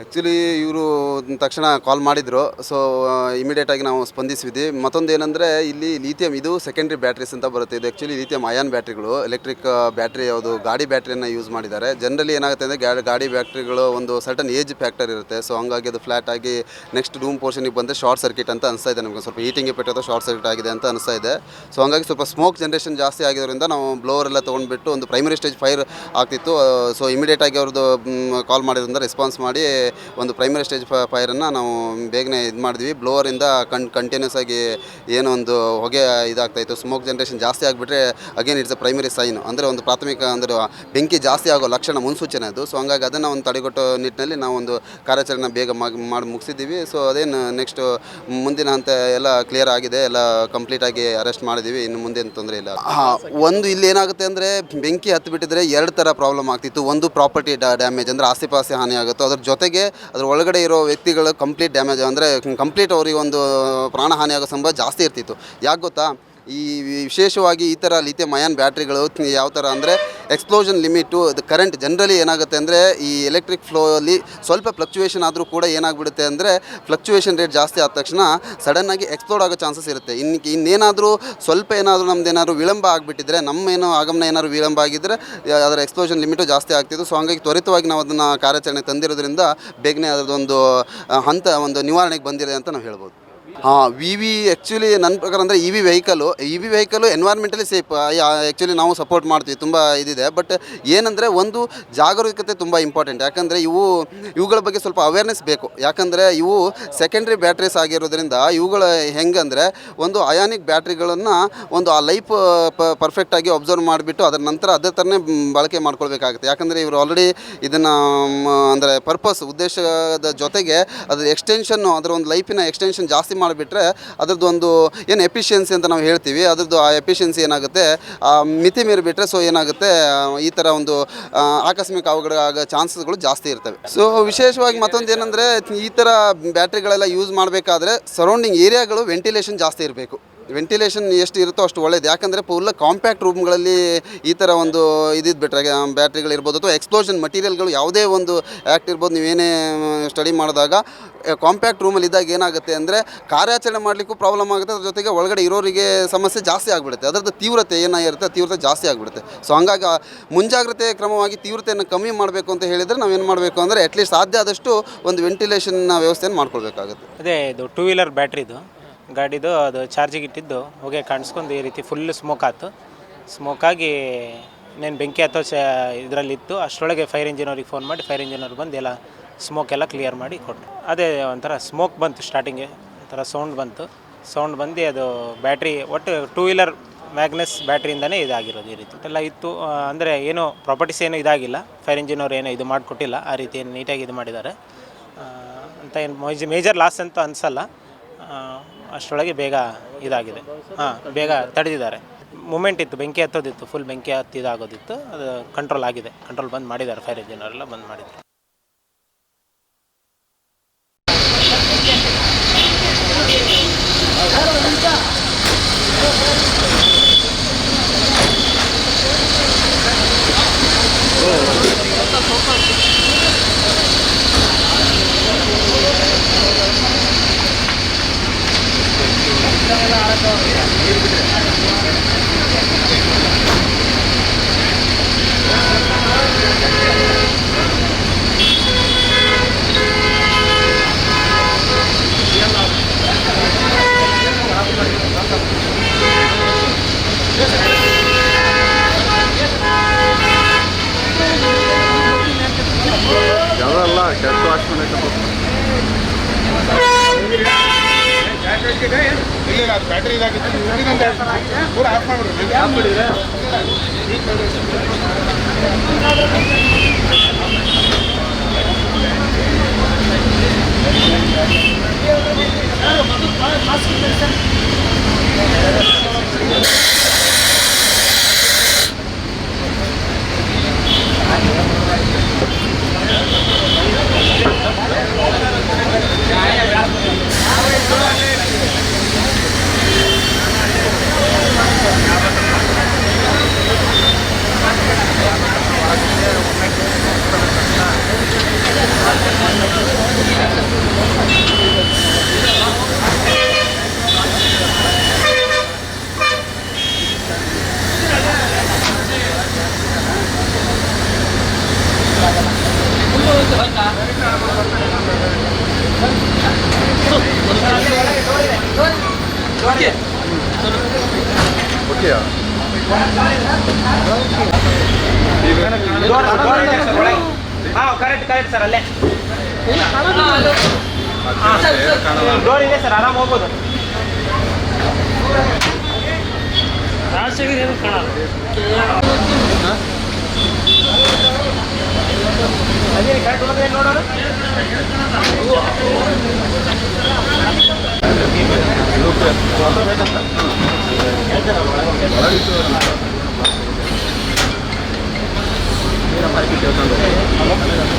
Actually ಇವರು ತಕ್ಷಣ ಕಾಲ್ ಮಾಡಿದರು. ಸೊ ಇಮಿಡಿಯೇಟಾಗಿ ನಾವು ಸ್ಪಂದಿಸಿದ್ವಿ. ಮತ್ತೊಂದು ಏನಂದರೆ, ಇಲ್ಲಿ ಲಿಥಿಯಂ ಇದು ಸೆಕೆಂಡ್ರಿ ಬ್ಯಾಟ್ರೀಸ್ ಅಂತ ಬರುತ್ತೆ. ಇದು ಆ್ಯಕ್ಚುಲಿ ಲಿಥಿಯಂ ಅಯಾನ್ ಬ್ಯಾಟ್ರಿಗಳು ಎಲೆಕ್ಟ್ರಿಕ್ ಬ್ಯಾಟ್ರಿ ಯಾವುದು ಗಾಡಿ ಬ್ಯಾಟ್ರಿಯನ್ನು ಯೂಸ್ ಮಾಡಿದ್ದಾರೆ. ಜನರಲಿ ಏನಾಗುತ್ತೆ ಅಂದರೆ, ಗಾಡಿ ಗಾಡಿ ಬ್ಯಾಟ್ರಿಗಳು ಒಂದು ಸರ್ಟನ್ ಏಜ್ ಫ್ಯಾಕ್ಟರ್ ಇರುತ್ತೆ. ಸೊ ಹಂಗಾಗಿ ಅದು ಫ್ಲಾಟ್ ಆಗಿ ನೆಕ್ಸ್ಟ್ ರೂಮ್ ಪೋರ್ಷನಿಗೆ ಬಂದರೆ ಶಾರ್ಟ್ ಸರ್ಕಿಟ್ ಅಂತ ಅನಿಸ್ತಾ ಇದೆ ನಮಗೆ. ಸ್ವಲ್ಪ ಹೀಟಿಂಗ್ ಎಫೆಕ್ಟ್ ಅಥವಾ ಶಾರ್ಟ್ ಸರ್ಕಿಟ್ ಆಗಿದೆ ಅಂತ ಅನಿಸ್ತಾ ಇದೆ. ಸೊ ಹಂಗಾಗಿ ಸ್ವಲ್ಪ ಸ್ಮೋಕ್ ಜನ್ರೇಷನ್ ಜಾಸ್ತಿ ಆಗಿರೋದ್ರಿಂದ ನಾವು ಬ್ಲೋವರ್ ಎಲ್ಲ ತೊಗೊಂಡ್ಬಿಟ್ಟು ಒಂದು ಪ್ರೈಮರಿ ಸ್ಟೇಜ್ ಫೈರ್ ಆಗ್ತಿತ್ತು. ಸೊ ಇಮಿಡಿಯೇಟಾಗಿ ಅವ್ರದ್ದು ಕಾಲ್ ಮಾಡಿರೋದ್ರಿಂದ ರೆಸ್ಪಾನ್ಸ್ ಮಾಡಿ ಒಂದು ಪ್ರೈಮರಿ ಸ್ಟೇಜ್ ಫೈರನ್ನು ನಾವು ಬೇಗನೆ ಇದು ಮಾಡಿದ್ವಿ. ಬ್ಲೋವರಿಂದ ಕಣ್ ಕಂಟಿನ್ಯೂಸ್ ಆಗಿ ಏನೋ ಒಂದು ಹೊಗೆ ಇದಾಗ್ತಾಯಿತ್ತು ಸ್ಮೋಕ್ ಜನ್ರೇಷನ್ ಜಾಸ್ತಿ ಆಗಿಬಿಟ್ರೆ again it's a primary sign ಅಂದರೆ ಒಂದು ಪ್ರಾಥಮಿಕ ಅಂದರೆ ಬೆಂಕಿ ಜಾಸ್ತಿ ಆಗೋ ಲಕ್ಷಣ ಮುನ್ಸೂಚನೆ ಅದು. ಸೊ ಹಂಗಾಗಿ ಅದನ್ನು ಒಂದು ತಡೆಗಟ್ಟೋ ನಿಟ್ಟಿನಲ್ಲಿ ನಾವು ಒಂದು ಕಾರ್ಯಾಚರಣೆ ಬೇಗ ಮಾಡಿ ಮುಗಿಸಿದ್ದೀವಿ. ಸೊ ಅದೇನು ನೆಕ್ಸ್ಟು ಮುಂದಿನ ಅಂತ ಎಲ್ಲ ಕ್ಲಿಯರ್ ಆಗಿದೆ. ಎಲ್ಲ ಕಂಪ್ಲೀಟಾಗಿ ಅರೆಸ್ಟ್ ಮಾಡಿದ್ದೀವಿ. ಇನ್ನು ಮುಂದೇನು ತೊಂದರೆ ಇಲ್ಲ. ಒಂದು ಇಲ್ಲಿ ಏನಾಗುತ್ತೆ ಅಂದರೆ ಬೆಂಕಿ ಹತ್ತು ಬಿಟ್ಟಿದ್ರೆ ಎರಡು ಥರ ಪ್ರಾಬ್ಲಮ್ ಆಗ್ತಿತ್ತು. ಒಂದು ಪ್ರಾಪರ್ಟಿ ಡ್ಯಾಮೇಜ್ ಅಂದರೆ ಆಸ್ತಿ ಪಾಸ್ತಿ ಹಾನಿ ಆಗುತ್ತೋ ಅದ್ರ ಜೊತೆಗೆ ಅದ್ರ ಒಳಗಡೆ ಇರೋ ವ್ಯಕ್ತಿಗಳು ಕಂಪ್ಲೀಟ್ ಡ್ಯಾಮೇಜ್ ಅಂದರೆ ಕಂಪ್ಲೀಟ್ ಅವರಿಗೆ ಒಂದು ಪ್ರಾಣಹಾನಿ ಆಗೋ ಸಂಭವ ಜಾಸ್ತಿ ಇರ್ತಿತ್ತು. ಯಾಕೆ ಗೊತ್ತಾ? ಈ ವಿಶೇಷವಾಗಿ ಈ ಥರ ಲಿಥಿಯಂ ಅಯಾನ್ ಬ್ಯಾಟ್ರಿಗಳು ಯಾವ ಥರ ಅಂದರೆ ಎಕ್ಸ್ಪ್ಲೋಷನ್ ಲಿಮಿಟು ಅದು ಕರೆಂಟ್ ಜನರಲಿ ಏನಾಗುತ್ತೆ ಅಂದರೆ ಈ ಎಲೆಕ್ಟ್ರಿಕ್ ಫ್ಲೋ ಅಲ್ಲಿ ಸ್ವಲ್ಪ ಫ್ಲಕ್ಚುಯೇಷನ್ ಆದರೂ ಕೂಡ ಏನಾಗ್ಬಿಡುತ್ತೆ ಅಂದರೆ ಫ್ಲಕ್ಚುಯೇಷನ್ ರೇಟ್ ಜಾಸ್ತಿ ಆದ ತಕ್ಷಣ ಸಡನ್ನಾಗಿ ಎಕ್ಸ್ಪ್ಲೋರ್ಡ್ ಆಗೋ ಚಾನ್ಸಸ್ ಇರುತ್ತೆ. ಇನ್ನು ಇನ್ನೇನಾದರೂ ಸ್ವಲ್ಪ ಏನಾದರೂ ನಮ್ದು ಏನಾದರೂ ವಿಳಂಬ ಆಗಿಬಿಟ್ಟಿದ್ರೆ, ನಮ್ಮ ಏನೋ ಆಗಮನ ಏನಾದರೂ ವಿಳಂಬ ಆಗಿದ್ದರೆ ಅದರ ಎಕ್ಸ್ಪ್ಲೋಷನ್ ಲಿಮಿಟು ಜಾಸ್ತಿ ಆಗ್ತಿತ್ತು. ಸೊ ಹಂಗಾಗಿ ತ್ವರಿತವಾಗಿ ನಾವು ಅದನ್ನು ಕಾರ್ಯಾಚರಣೆ ತಂದಿರೋದ್ರಿಂದ ಬೇಗನೆ ಅದರದೊಂದು ಹಂತ, ಒಂದು ನಿವಾರಣೆಗೆ ಬಂದಿದೆ ಅಂತ ನಾವು ಹೇಳ್ಬೋದು. ಹಾಂ ವಿ ವಿ ಆ್ಯಕ್ಚುಲಿ ನನ್ನ ಪ್ರಕಾರ ಅಂದರೆ E V vehicle E V vehicle environmentally safe actually ನಾವು ಸಪೋರ್ಟ್ ಮಾಡ್ತೀವಿ, ತುಂಬ ಇದಿದೆ. ಬಟ್ ಏನಂದರೆ ಒಂದು ಜಾಗರೂಕತೆ ತುಂಬ ಇಂಪಾರ್ಟೆಂಟ್ ಯಾಕಂದರೆ ಇವು, ಇವುಗಳ ಬಗ್ಗೆ ಸ್ವಲ್ಪ ಅವೇರ್ನೆಸ್ ಬೇಕು. ಯಾಕಂದರೆ ಇವು ಸೆಕೆಂಡ್ರಿ ಬ್ಯಾಟ್ರೀಸ್ ಆಗಿರೋದ್ರಿಂದ ಇವುಗಳ ಹೆಂಗಂದರೆ ಒಂದು ಅಯಾನಿಕ್ ಬ್ಯಾಟ್ರಿಗಳನ್ನು ಒಂದು ಆ ಲೈಫ್ ಪರ್ಫೆಕ್ಟಾಗಿ ಅಬ್ಸರ್ವ್ ಮಾಡಿಬಿಟ್ಟು ಅದರ ನಂತರ ಅದೇ ಥರನೇ ಬಳಕೆ ಮಾಡ್ಕೊಳ್ಬೇಕಾಗುತ್ತೆ. ಯಾಕಂದರೆ ಇವರು ಆಲ್ರೆಡಿ ಇದನ್ನು ಅಂದರೆ ಪರ್ಪಸ್ ಉದ್ದೇಶದ ಜೊತೆಗೆ ಅದರ ಎಕ್ಸ್ಟೆನ್ಷನ್ನು ಅದರ ಒಂದು ಲೈಫಿನ ಎಕ್ಸ್ಟೆನ್ಷನ್ ಜಾಸ್ತಿ ಮಾಡಿಬಿಟ್ರೆ ಅದ್ರದ್ದು ಒಂದು ಏನು ಎಫಿಷಿಯನ್ಸಿ ಅಂತ ನಾವು ಹೇಳ್ತೀವಿ, ಅದರದ್ದು ಆ ಎಫಿಷಿಯನ್ಸಿ ಏನಾಗುತ್ತೆ ಮಿತಿ ಮೀರಿಬಿಟ್ರೆ ಸೊ ಏನಾಗುತ್ತೆ ಈ ಥರ ಒಂದು ಆಕಸ್ಮಿಕ ಅವಘಡ ಆಗೋ ಚಾನ್ಸಸ್ಗಳು ಜಾಸ್ತಿ ಇರ್ತವೆ. ಸೊ ವಿಶೇಷವಾಗಿ ಮತ್ತೊಂದು ಏನಂದರೆ ಈ ಥರ ಬ್ಯಾಟ್ರಿಗಳೆಲ್ಲ ಯೂಸ್ ಮಾಡಬೇಕಾದ್ರೆ ಸರೌಂಡಿಂಗ್ ಏರಿಯಾಗಳು ವೆಂಟಿಲೇಷನ್ ಜಾಸ್ತಿ ಇರಬೇಕು. ವೆಂಟಿಲೇಷನ್ ಎಷ್ಟು ಇರುತ್ತೋ ಅಷ್ಟು ಒಳ್ಳೇದು. ಯಾಕಂದರೆ ಫುಲ್ ಕಾಂಪ್ಯಾಕ್ಟ್ ರೂಮ್ಗಳಲ್ಲಿ ಈ ಥರ ಒಂದು ಇದಿದ್ದು ಬಿಟ್ಟರೆ ಬ್ಯಾಟ್ರಿಗಳಿರ್ಬೋದು ಅಥವಾ ಎಕ್ಸ್ಪ್ಲೋಷನ್ ಮಟೀರಿಯಲ್ಗಳು ಯಾವುದೇ ಒಂದು ಆ್ಯಕ್ಟ್ ಇರ್ಬೋದು ನೀವೇನೇ ಸ್ಟಡಿ ಮಾಡಿದಾಗ ಕಾಂಪ್ಯಾಕ್ಟ್ ರೂಮಲ್ಲಿ ಇದ್ದಾಗ ಏನಾಗುತ್ತೆ ಅಂದರೆ ಕಾರ್ಯಾಚರಣೆ ಮಾಡಲಿಕ್ಕೂ ಪ್ರಾಬ್ಲಮ್ ಆಗುತ್ತೆ, ಅದ್ರ ಜೊತೆಗೆ ಒಳಗಡೆ ಇರೋರಿಗೆ ಸಮಸ್ಯೆ ಜಾಸ್ತಿ ಆಗಿಬಿಡುತ್ತೆ. ಅದರದ್ದು ತೀವ್ರತೆ ಏನಾಗಿರುತ್ತೆ ತೀವ್ರತೆ ಜಾಸ್ತಿ ಆಗಿಬಿಡುತ್ತೆ. ಸೊ ಹಂಗಾಗಿ ಮುಂಜಾಗ್ರತೆ ಕ್ರಮವಾಗಿ ತೀವ್ರತೆಯನ್ನು ಕಮ್ಮಿ ಮಾಡಬೇಕು ಅಂತ ಹೇಳಿದರೆ ನಾವೇನು ಮಾಡಬೇಕು ಅಂದರೆ ಅಟ್ಲೀಸ್ಟ್ ಸಾಧ್ಯ ಆದಷ್ಟು ಒಂದು ವೆಂಟಿಲೇಷನ್ ವ್ಯವಸ್ಥೆಯನ್ನು ಮಾಡ್ಕೊಳ್ಬೇಕಾಗುತ್ತೆ. ಅದೇ, ಇದು ಟೂ ವೀಲರ್ ಬ್ಯಾಟ್ರಿದು ಗಾಡಿದು ಅದು ಚಾರ್ಜಿಗೆ ಇಟ್ಟಿದ್ದು. ಹೊಗೆ ಕಾಣಿಸ್ಕೊಂಡು ಈ ರೀತಿ ಫುಲ್ ಸ್ಮೋಕ್ ಆಯ್ತು ಸ್ಮೋಕಾಗಿ ಇನ್ನೇನು ಬೆಂಕಿ ಅಥವಾ ಚ ಇದರಲ್ಲಿತ್ತು. ಅಷ್ಟರೊಳಗೆ ಫೈರ್ ಇಂಜಿನ್ ಅವ್ರಿಗೆ ಫೋನ್ ಮಾಡಿ ಫೈರ್ ಇಂಜಿನ್ ಬಂದು ಎಲ್ಲ ಸ್ಮೋಕ್ ಎಲ್ಲ ಕ್ಲಿಯರ್ ಮಾಡಿ ಕೊಟ್ಟರು ಅದೇ ಒಂಥರ ಸ್ಮೋಕ್ ಬಂತು ಸ್ಟಾರ್ಟಿಂಗೆ ಒಂಥರ ಸೌಂಡ್ ಬಂತು. ಸೌಂಡ್ ಬಂದು ಅದು ಬ್ಯಾಟ್ರಿ ಒಟ್ಟು ಟೂ ವೀಲರ್ ಮ್ಯಾಗ್ನೆಸ್ ಬ್ಯಾಟ್ರಿಯಿಂದನೇ ಇದಾಗಿರೋದು ಈ ರೀತಿ. ಎಲ್ಲ ಇತ್ತು ಅಂದರೆ ಏನು ಪ್ರಾಪರ್ಟೀಸ್ ಏನು ಇದಾಗಿಲ್ಲ. ಫೈರ್ ಇಂಜಿನ್ ಅವ್ರು ಏನೋ ಇದು ಮಾಡಿಕೊಟ್ಟಿಲ್ಲ. ಆ ರೀತಿ ಏನು ನೀಟಾಗಿ ಇದು ಮಾಡಿದ್ದಾರೆ. ಅಂತ ಏನು ಮೇಜ್ ಮೇಜರ್ ಲಾಸ್ ಅಂತ ಅನಿಸಲ್ಲ. ಅಷ್ಟರೊಳಗೆ ಬೇಗ ಇದಾಗಿದೆ. ಹಾಂ, ಬೇಗ ತಡೆದಿದ್ದಾರೆ. ಮೂಮೆಂಟ್ ಇತ್ತು, ಬೆಂಕಿ ಹತ್ತೋದಿತ್ತು ಫುಲ್ ಬೆಂಕಿ ಹತ್ತಿದಾಗೋದಿತ್ತು. ಅದು ಕಂಟ್ರೋಲ್ ಆಗಿದೆ. ಕಂಟ್ರೋಲ್ ಬಂದ್ ಮಾಡಿದ್ದಾರೆ ಫೈರ್ ಇಂಜಿನವರೆಲ್ಲ ಬಂದ್ ಮಾಡಿದ್ದಾರೆ ಇಲ್ಲ ಬ್ಯಾಟ್ರಿ ಇದಾಗಿತ್ತು. ಪೂರ ಆಫ್ ಮಾಡ್ಬಿಡ್ರಿ. ಹಾಂ ಕರೆಕ್ಟ್ ಕರೆಕ್ಟ್ ಸರ್ ಅಲ್ಲೇ ಕಾಣಲ್ಲ ಡೋರ್ ಇದೆ ಸರ್ ಆರಾಮ್ ಹೋಗ್ಬೋದು ಅದೇ ನೋಡೋಣ